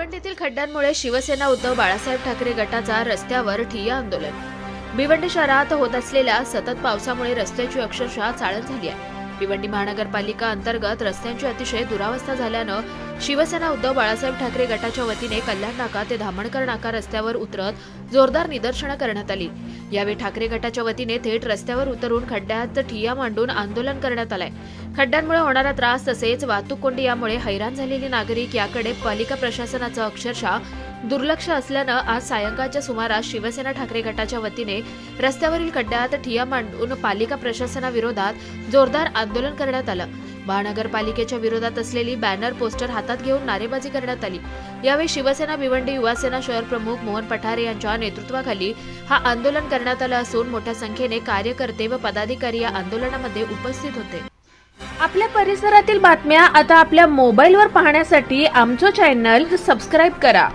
भिवंडीतील खड्ड्यांमुळे शिवसेना उद्धव बाळासाहेब ठाकरे गटाचा रस्त्यावर ठिय्या आंदोलन. भिवंडी शहरात होत असलेल्या सतत पावसामुळे रस्त्याची अक्षरशः चाळण झाली आहे. भिवंडी महानगरपालिका अंतर्गत रस्त्यांची अतिशय दुरावस्था झाल्यानं शिवसेना उद्धव बाळासाहेब ठाकरे गटाच्या वतीने कल्याण नाका ते धामणकर नाका रस्त्यावर उतरत जोरदार निदर्शनं करण्यात आली. यावेळी ठाकरे गटाच्या वतीने थेट रस्त्यावर उतरून खड्ड्यात ठिया मांडून आंदोलन करण्यात आलंय. खड्ड्यांमुळे होणारा त्रास तसेच वाहतूक कोंडी यामुळे हैराण झालेले नागरिक याकडे पालिका प्रशासनाचं अक्षरशः दुर्लक्ष असल्यानं आज सायंकाळच्या सुमारास शिवसेना ठाकरे गटाच्या वतीने रस्त्यावरील खड्ड्यात ठिया मांडून पालिका प्रशासनाविरोधात जोरदार आंदोलन करण्यात आलं. महानगरपालिकेच्या विरोधात असलेली बॅनर पोस्टर हातात घेऊन नारेबाजी करण्यात आली. यावेळी शिवसेना भिवंडी युवासेना शहर प्रमुख मोहन पठारे यांच्या नेतृत्वाखाली हा आंदोलन करण्यात आलं असून मोठ्या संख्येने कार्यकर्ते व पदाधिकारी या आंदोलनामध्ये उपस्थित होते. आपल्या परिसरातील बातम्या आता आपल्या मोबाईलवर पाहण्यासाठी आमचं चॅनल सबस्क्राईब करा.